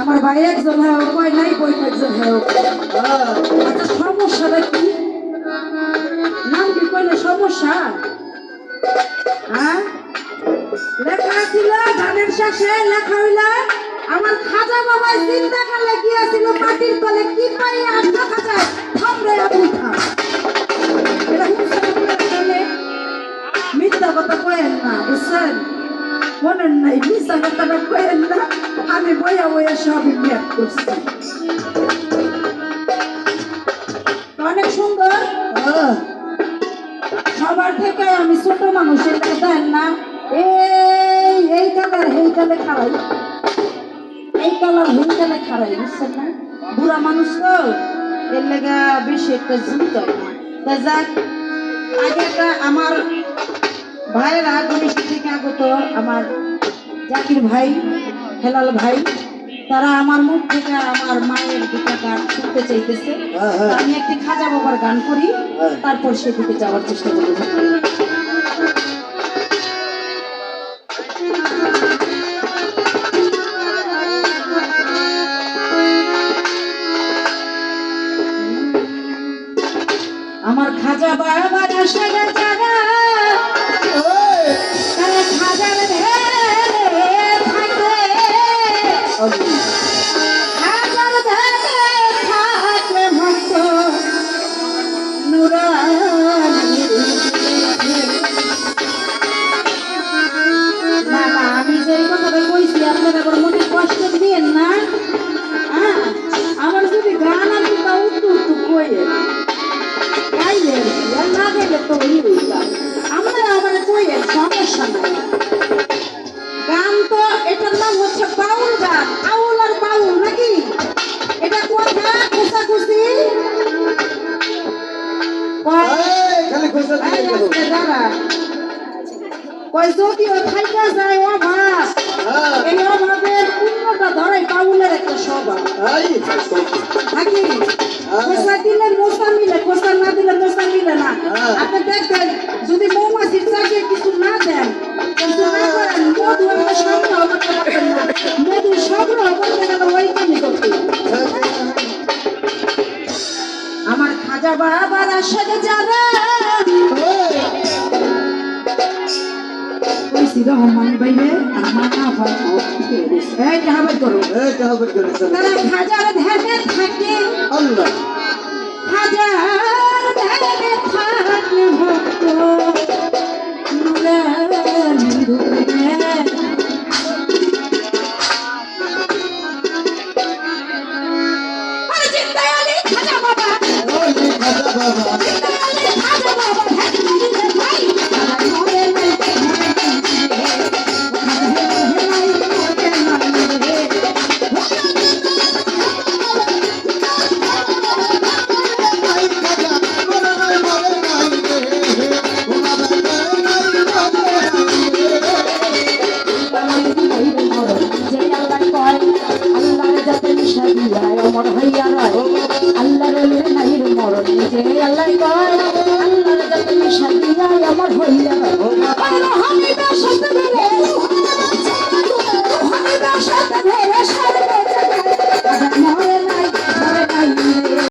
আমার ভাই একজন হোক কয় নাই বই একজন হ্যাঁ। আচ্ছা সমস্যাটা কি? নাম কি কইলে সমস্যা? হ্যাঁ? লেখা ছিল গানের শেষে লেখা হইল, আমার খাজা বাবাই চিন্তা করলে গিয়েছিল মাটির তলে কি পাই আটকা খাজায় থামরে আবুল খান আমি বইয়া বইয়া সবই ম্যাপ করছি। অনেক সুন্দর? সবার থেকে আমি ছোট মানুষের দেন না। এই এই কালার এই কালে খারাই এই কালার এই কালে খারাই বুঝছেন না? বুড়া মানুষ তো এর লেগা বেশি একটা জুত হয় না। তা যাক আগে আমার ভাইয়েরা ঘনিষ্ঠ থেকে আগত আমার জাকির ভাই হেলাল ভাই তারা আমার মুখ থেকে আমার মায়ের দুটা গান শুনতে চাইতেছে হ্যাঁ, হ্যাঁ। আমি একটি খাজা বাবার গান করি হ্যাঁ। তারপর সেদিকে যাওয়ার চেষ্টা করব আমার খাজা বাবার সারা কয় যদি ও থাইকা যায় অভাব। এই অভাবের পূর্ণটা ধরাই বাউলের একটা এই, নাকি কোসা দিলে মশা মিলে কোসা না দিলে মশা মিলে না। আপনি দেখবেন যদি মৌমাছির চাকিয়ে কিছু না দেন কিছু না করেন মধু আপনি সংগ্রহ করতে পারবেন না মধু সংগ্রহ করতে গেলে ওই কামই করতে। আমার খাজা বাবার আশাকে যারা কইছি রহমান বাইরে আমার হয় এই যাবে করো এই কাহাবত করে। তারা খাজার ধ্যানে থাকে। আল্লাহ। হাজার ধ্যানে থাকলে ভক্ত। বাবা, আল্লাহর